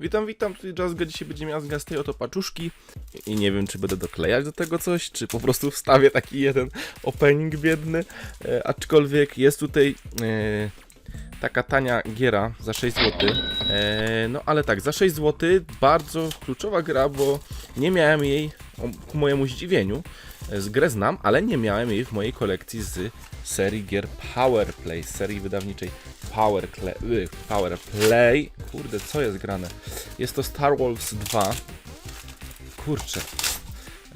Witam, witam, tutaj Jazzga, dzisiaj będzie miał z tej oto paczuszki. I nie wiem, czy będę doklejać do tego coś, czy po prostu wstawię taki jeden opening biedny, e, aczkolwiek jest tutaj e, taka tania giera za 6 zł, e, no ale tak, za 6 zł bardzo kluczowa gra, bo nie miałem jej, ku mojemu zdziwieniu, z grę znam, ale nie miałem jej w mojej kolekcji z serii gier Powerplay, z serii wydawniczej Power, y, Power Play. Kurde, co jest grane? Jest to Star Wars 2. Kurczę.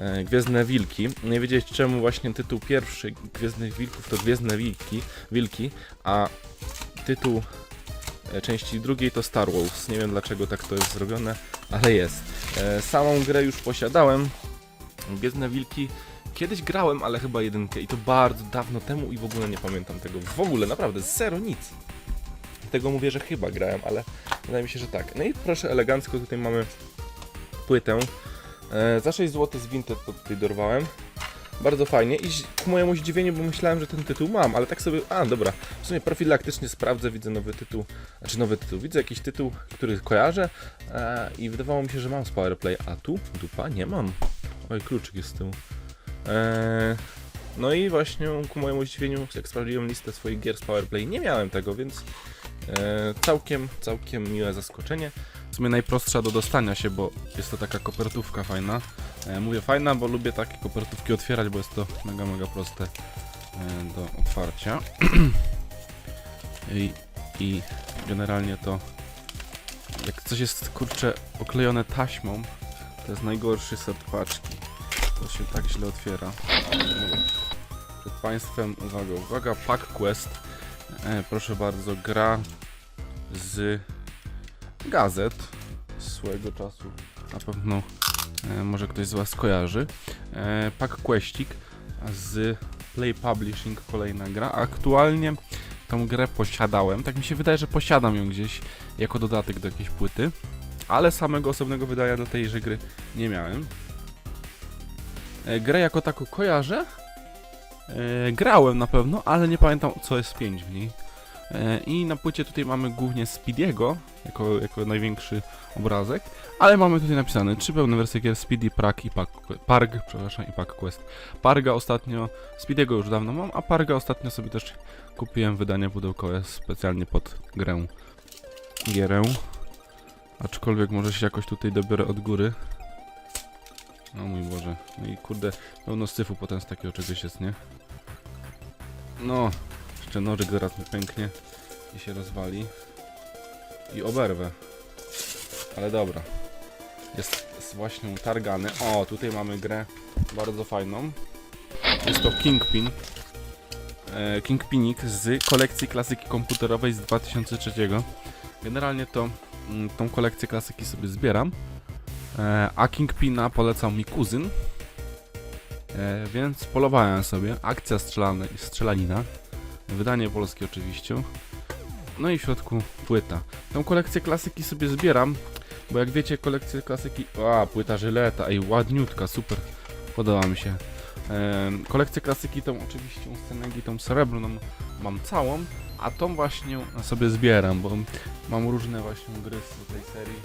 E, Gwiezdne Wilki. Nie wiedzieć czemu właśnie tytuł pierwszy Gwiezdnych Wilków to Gwiezdne Wilki, Wilki a tytuł e, części drugiej to Star Wars. Nie wiem dlaczego tak to jest zrobione, ale jest. E, Samą grę już posiadałem. Gwiezdne Wilki Kiedyś grałem, ale chyba jedynkę i to bardzo dawno temu i w ogóle nie pamiętam tego. W ogóle, naprawdę, zero, nic. Tego mówię, że chyba grałem, ale wydaje mi się, że tak. No i proszę, elegancko tutaj mamy płytę. E, za 6 zł z Vinted to tutaj dorwałem. Bardzo fajnie i ku mojemu zdziwieniu, bo myślałem, że ten tytuł mam, ale tak sobie, a dobra, w sumie profilaktycznie sprawdzę, widzę nowy tytuł, znaczy nowy tytuł, widzę jakiś tytuł, który kojarzę e, i wydawało mi się, że mam z Powerplay, a tu dupa nie mam. Oj, kluczyk jest z tyłu. Eee, no i właśnie ku mojemu zdziwieniu, jak sprawdziłem listę swoich gier z Powerplay, nie miałem tego, więc e, całkiem, całkiem miłe zaskoczenie. W sumie najprostsza do dostania się, bo jest to taka kopertówka fajna. E, mówię fajna, bo lubię takie kopertówki otwierać, bo jest to mega, mega proste e, do otwarcia. I, I generalnie to jak coś jest kurczę oklejone taśmą, to jest najgorszy set paczki. To się tak źle otwiera. Przed Państwem, uwaga, uwaga, Pack Quest. E, proszę bardzo, gra z gazet z swojego czasu. Na pewno e, może ktoś z Was kojarzy. E, Pack Questik z Play Publishing, kolejna gra. Aktualnie tą grę posiadałem. Tak mi się wydaje, że posiadam ją gdzieś jako dodatek do jakiejś płyty. Ale samego osobnego wydania do tejże gry nie miałem. E, Grę jako taką kojarzę. E, grałem na pewno, ale nie pamiętam co jest 5 w niej. E, I na płycie tutaj mamy głównie Speediego jako, jako największy obrazek, ale mamy tutaj napisane trzy pełne wersje gier Speedy, Park i Pack, Parg, przepraszam, i Pack Quest. Parga ostatnio, Speediego już dawno mam, a Parga ostatnio sobie też kupiłem wydanie pudełkowe specjalnie pod grę. Gierę. Aczkolwiek może się jakoś tutaj dobiorę od góry. O mój Boże. No i kurde, pełno syfu potem z takiego czegoś jest, nie? No, jeszcze nożyk zaraz mi pęknie i się rozwali. I oberwę. Ale dobra. Jest, jest właśnie targany. O, tutaj mamy grę bardzo fajną. Jest to Kingpin. E, Kingpinik z kolekcji klasyki komputerowej z 2003. Generalnie to mm, tą kolekcję klasyki sobie zbieram. E, a Kingpina polecał mi kuzyn. E, więc polowałem sobie. Akcja strzelane, strzelanina. Wydanie polskie oczywiście. No i w środku płyta. Tą kolekcję klasyki sobie zbieram, bo jak wiecie, kolekcję klasyki... A, płyta Żyleta, ej, ładniutka, super. Podoba mi się. E, kolekcję klasyki tą oczywiście scenegi, tą srebrną mam całą, a tą właśnie sobie zbieram, bo mam różne właśnie gry z tej serii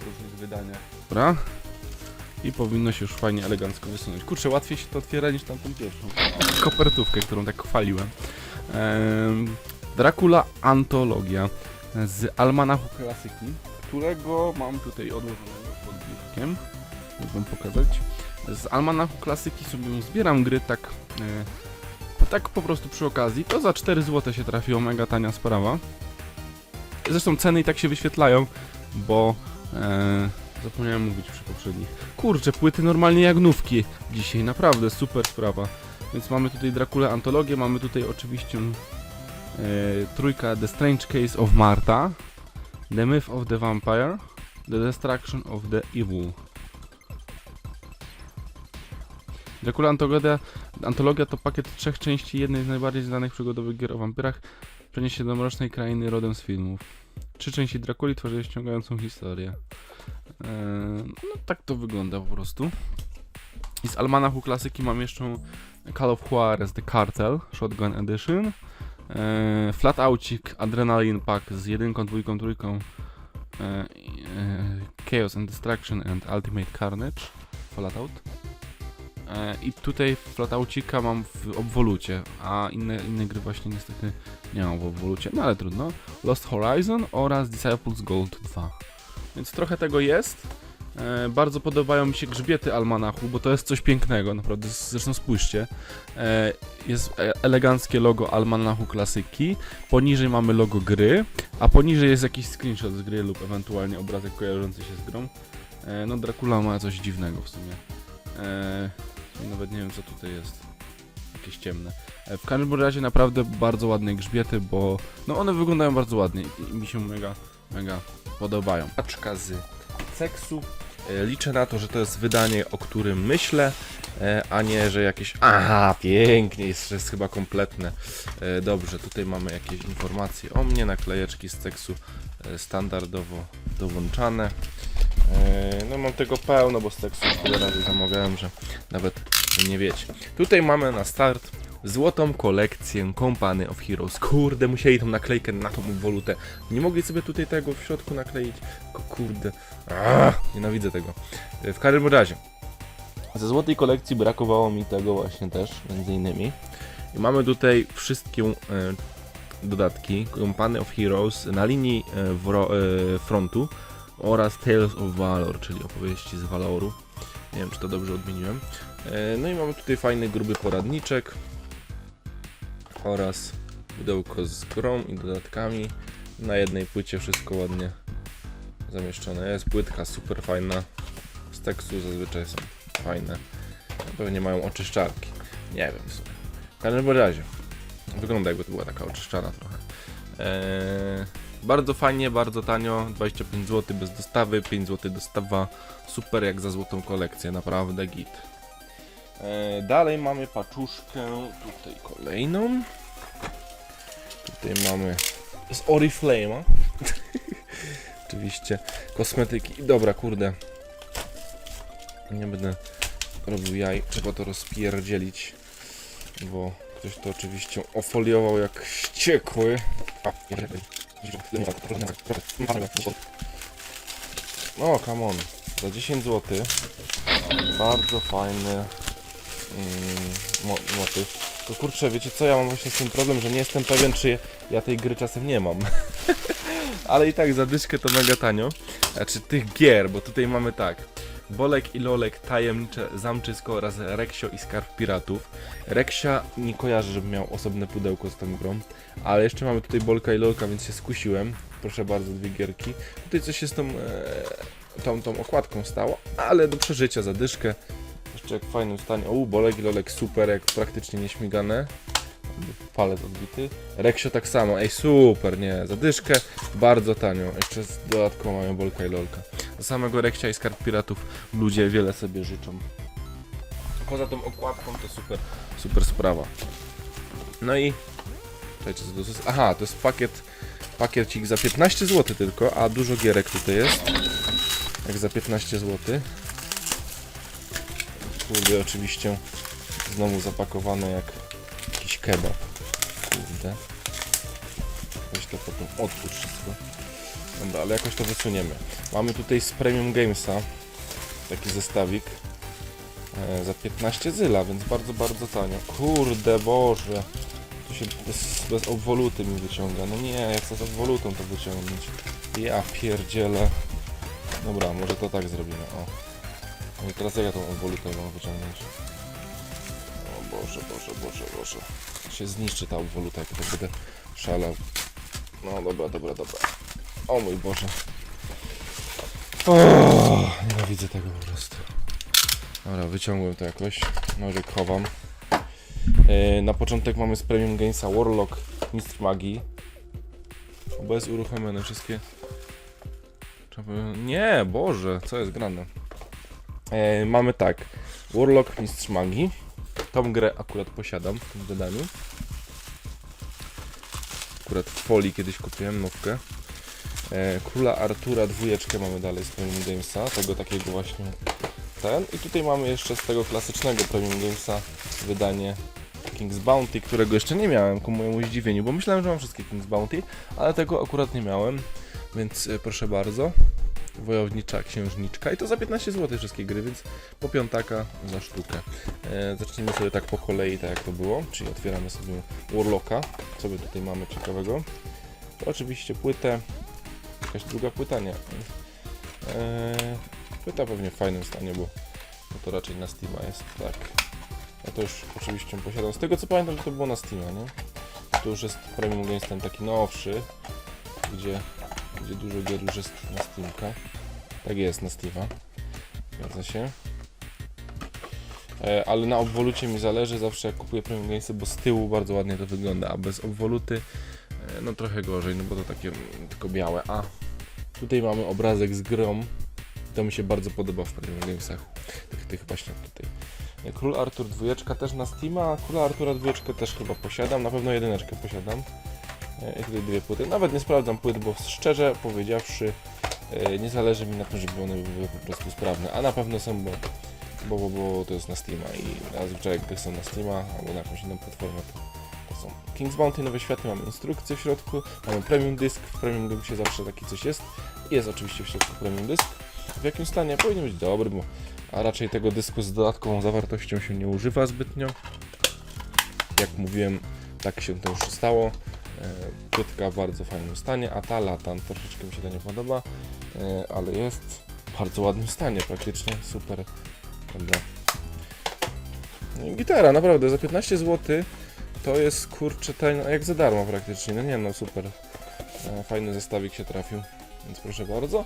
w różnych wydaniach. Dobra. I powinno się już fajnie, elegancko wysunąć. Kurczę, łatwiej się to otwiera niż tamtą pierwszą. Kopertówkę, którą tak chwaliłem. Ehm, Dracula Antologia z Almanachu Klasyki, którego mam tutaj odłożonego pod biurkiem. Wam pokazać. Z Almanachu Klasyki sobie zbieram gry tak, e, tak po prostu przy okazji. To za 4 zł się trafiło, mega tania sprawa. Zresztą ceny i tak się wyświetlają, bo e, zapomniałem mówić przy poprzednich. Kurczę, płyty normalnie jak nówki dzisiaj, naprawdę super sprawa. Więc mamy tutaj Dracula Antologię, mamy tutaj oczywiście e, trójka The Strange Case of Marta, The Myth of the Vampire, The Destruction of the Evil. Dracula Antologia, Antologia to pakiet trzech części jednej z najbardziej znanych przygodowych gier o wampirach, przeniesie się do mrocznej krainy rodem z filmów. Trzy części Drakuli tworzy ściągającą historię. Eee, no tak to wygląda po prostu. I z Almanachu Klasyki mam jeszcze Call of Juarez The Cartel Shotgun Edition. Eee, Flat Aucik Adrenaline Pack z jedynką, dwójką, trójką. Eee, Chaos and Destruction and Ultimate Carnage Flatout. E, I tutaj Flataucika mam w obwolucie, a inne, inne gry właśnie niestety nie mam w obwolucie, no ale trudno. Lost Horizon oraz Disciples Gold 2. Więc trochę tego jest. E, bardzo podobają mi się grzbiety almanachu, bo to jest coś pięknego, naprawdę. Zresztą spójrzcie. E, jest e- eleganckie logo almanachu klasyki. Poniżej mamy logo gry, a poniżej jest jakiś screenshot z gry lub ewentualnie obrazek kojarzący się z grą. E, no Dracula ma coś dziwnego w sumie. E, nawet nie wiem co tutaj jest. Jakieś ciemne. E, w każdym razie naprawdę bardzo ładne grzbiety, bo no one wyglądają bardzo ładnie i, mi się mega, mega podobają. paczka z seksu. E, Liczę na to, że to jest wydanie, o którym myślę, e, a nie, że jakieś. Aha, pięknie, jest, jest chyba kompletne. Dobrze, tutaj mamy jakieś informacje o mnie, naklejeczki z seksu standardowo dołączane. E, No mam tego pełno, bo z seksu już tyle razy zamawiałem, że nawet nie wiecie. Tutaj mamy na start złotą kolekcję Company of Heroes. Kurde, musieli tą naklejkę na tą wolutę. Nie mogli sobie tutaj tego w środku nakleić. Kurde. Aaa, nienawidzę tego. E, W każdym razie. Ze złotej kolekcji brakowało mi tego właśnie też, między innymi. I mamy tutaj wszystkie e, dodatki Company of Heroes na linii wro, frontu oraz Tales of Valor, czyli opowieści z Valoru. Nie wiem, czy to dobrze odmieniłem. E, No i mamy tutaj fajny, gruby poradniczek oraz pudełko z grą i dodatkami. Na jednej płycie wszystko ładnie zamieszczone jest. Płytka super fajna. Z tekstu zazwyczaj są fajne. Pewnie mają oczyszczarki. Nie wiem w sumie. W każdym razie. Wygląda jakby to była taka oczyszczana trochę. Eee, bardzo fajnie, bardzo tanio. 25 zł bez dostawy, 5 zł dostawa. Super jak za złotą kolekcję, naprawdę git. Eee, dalej mamy paczuszkę, tutaj kolejną. Tutaj mamy z Oriflame'a. Oczywiście kosmetyki. Dobra, kurde. Nie będę robił jaj. Trzeba to rozpierdzielić, bo ktoś to oczywiście ofoliował jak ściekły. A, No, come on. Za 10 zł. Bardzo fajny mm, mo motyw. Kurczę, wiecie co, ja mam właśnie z tym problem, że nie jestem pewien, czy ja tej gry czasem nie mam. Ale i tak zadyszkę to mega tanio. Znaczy tych gier, bo tutaj mamy tak. Bolek i Lolek, Tajemnicze Zamczysko oraz Reksio i Skarb Piratów. Reksia nie kojarzę, żebym miał osobne pudełko z tą grą. Ale jeszcze mamy tutaj Bolka i Lolka, więc się skusiłem. Proszę bardzo, dwie gierki. Tutaj coś się z tą, e, tą, tą okładką stało, ale do przeżycia zadyszkę. Jeszcze jak w fajnym stanie. O, Bolek i Lolek super, jak praktycznie nieśmigane. Palec odbity. Reksio tak samo. Ej, super, nie. Zadyszkę bardzo tanio. Jeszcze z- dodatkowo mają Bolka i Lolka. Samego Reksia i Skarb Piratów ludzie wiele sobie życzą. Poza tą okładką to super, super sprawa. No i... Czekajcie, co to jest? Aha, to jest pakiet, pakiecik za 15 zł tylko, a dużo gierek tutaj jest. Jak za 15 zł. Kurde, oczywiście znowu zapakowane jak jakiś kebab. Kurde. Weź to potem otwórz wszystko. Dobra, ale jakoś to wysuniemy. Mamy tutaj z Premium Gamesa taki zestawik e, za 15 zyla, więc bardzo, bardzo tanio. Kurde, Boże. Tu się bez, bez obwoluty mi wyciąga. No nie, jak chcę z obwolutą to wyciągnąć. Ja pierdzielę. Dobra, może to tak zrobimy, o. No i teraz jak ja tą obwolutę mam wyciągnąć? O Boże, Boże, Boże, Boże. Się zniszczy ta obwoluta, jak to będę szalał. No dobra, dobra, dobra. O mój Boże. O, nienawidzę tego po prostu. Dobra, wyciągłem to jakoś. Nożyk chowam. Yy, na początek mamy z Premium Gamesa Warlock Mistrz Magii. OBS uruchomione wszystkie. Nie, Boże, co jest grane? Yy, mamy tak. Warlock Mistrz Magii. Tą grę akurat posiadam w tym wydaniu. Akurat w folii kiedyś kupiłem nówkę. E, Króla Artura dwójeczkę mamy dalej z Premium Gamesa, tego takiego właśnie ten. I tutaj mamy jeszcze z tego klasycznego Premium Gamesa wydanie King's Bounty, którego jeszcze nie miałem ku mojemu zdziwieniu, bo myślałem, że mam wszystkie King's Bounty, ale tego akurat nie miałem, więc e, proszę bardzo. Wojownicza Księżniczka i to za 15 zł wszystkie gry, więc po piątaka za sztukę. E, zacznijmy sobie tak po kolei, tak jak to było, czyli otwieramy sobie Warlocka, co my tutaj mamy ciekawego. To oczywiście płytę, jakaś druga płyta, nie. E, płyta pewnie w fajnym stanie, bo, to raczej na Steama jest, tak. Ja to już oczywiście posiadam. Z tego co pamiętam, to, było na Steama, nie? To już jest Premium Games ten taki nowszy, gdzie, gdzie dużo gier już jest na Steamka. Tak jest, na Steam'a. Zgadza się. E, ale na obwolucie mi zależy zawsze jak kupuję Premium Gamesy, bo z tyłu bardzo ładnie to wygląda, a bez obwoluty no trochę gorzej, no bo to takie mm, tylko białe. A tutaj mamy obrazek z grą. To mi się bardzo podoba w Premium Gamesach. Tych, tych właśnie tutaj. Król Artur dwójeczka też na Steama, Króla Artura dwójeczkę też chyba posiadam, na pewno jedyneczkę posiadam. E, I tutaj dwie płyty. Nawet nie sprawdzam płyt, bo szczerze powiedziawszy e, nie zależy mi na tym, żeby one były po prostu sprawne, a na pewno są, bo, bo, bo, bo to jest na Steama i zazwyczaj jak są na Steama albo na jakąś inną platformę to są King's Bounty, Nowe Światy, mamy instrukcję w środku, mamy Premium Disk, w Premium Disksie zawsze taki coś jest. Jest oczywiście w środku Premium Disk. W jakim stanie? Powinien być dobry, bo a raczej tego dysku z dodatkową zawartością się nie używa zbytnio. Jak mówiłem, tak się to już stało. E, Płytka w bardzo fajnym stanie, a ta latan troszeczkę mi się to nie podoba, e, ale jest w bardzo ładnym stanie, praktycznie super. Dobra. No gitara, naprawdę, za 15 zł to jest kurczę ten, jak za darmo praktycznie. No nie no, super. E, Fajny zestawik się trafił, więc proszę bardzo.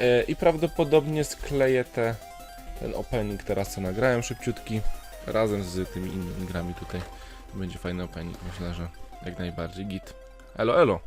E, I prawdopodobnie skleję te, ten opening teraz co nagrałem szybciutki razem z tymi innymi grami tutaj. Będzie fajny opening, myślę, że jak najbardziej git. Elo, elo!